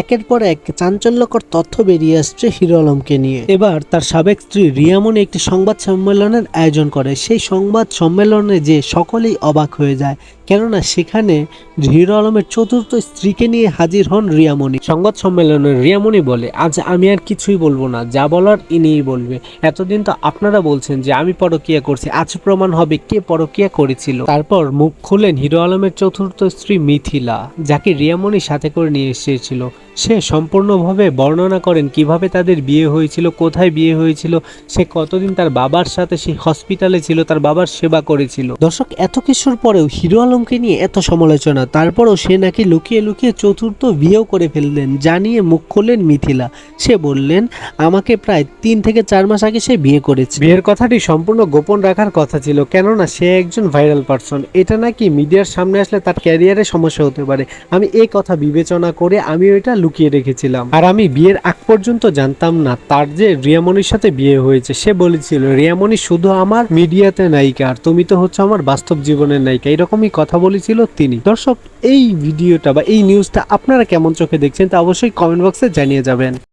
একের পর এক চাঞ্চল্যকর তথ্য বেরিয়ে আসছে হিরো আলমকে নিয়ে। এবার তার সাবেক স্ত্রী রিয়ামনি একটি সংবাদ সম্মেলনের আয়োজন করে। সেই সংবাদ সম্মেলনে যে সকলেই অবাক হয়ে যায় কেননা সেখানে হিরো আলমের চতুর্থ স্ত্রীকে নিয়ে হাজির হন রিয়ামনি সংবাদ সম্মেলনে রিয়ামনি বলে আজ আমি আর কিছুই বলব না যা বলার ইনিই বলবে। এতদিন তো আপনারা বলছেন যে আমি পরকিয়া করছি আজ প্রমাণ হবে কে পরকিয়া করেছিল। তারপর মুখ খুলেন হিরো আলমের চতুর্থ স্ত্রী মিথিলা, যাকে রিয়ামনি সাথে করে নিয়ে এসেছিল। সে সম্পূর্ণভাবে বর্ণনা করেন কীভাবে তাদের বিয়ে হয়েছিল, কোথায় বিয়ে হয়েছিল, সে কতদিন তার বাবার সাথে সেই হসপিটালে ছিল, তার বাবার সেবা করেছিল। দর্শক, এত কিছুর পরেও হিরো আলমকে নিয়ে এত সমালোচনা, তারপরও সে নাকি লুকিয়ে লুকিয়ে চতুর্থ বিয়েও করে ফেললেন জানিয়ে মুখ খুললেন মিথিলা। সে বললেন, আমাকে প্রায় তিন থেকে চার মাস আগে সে বিয়ে করেছে। বিয়ের কথাটি সম্পূর্ণ গোপন রাখার কথা ছিল, কেননা সে একজন ভাইরাল পার্সন। এটা নাকি মিডিয়ার সামনে আসলে তার ক্যারিয়ারে সমস্যা হতে পারে। আমি এই কথা বিবেচনা করে আমি ওইটা লুকিয়ে রেখেছিলাম। আর আমি বিয়ের আগ পর্যন্ত জানতাম না তার যে রিয়ামনির সাথে বিয়ে হয়েছে। সে বলেছিল, রিয়ামনি শুধু আমার মিডিয়াতে নায়িকা, আর তুমি তো হচ্ছে আমার বাস্তব জীবনের নায়িকা। এরকমই কথা বলেছিল তিনি। দর্শক, এই ভিডিওটা বা এই নিউজটা আপনারা কেমন চোখে দেখছেন তা অবশ্যই কমেন্ট বক্সে জানিয়ে যাবেন।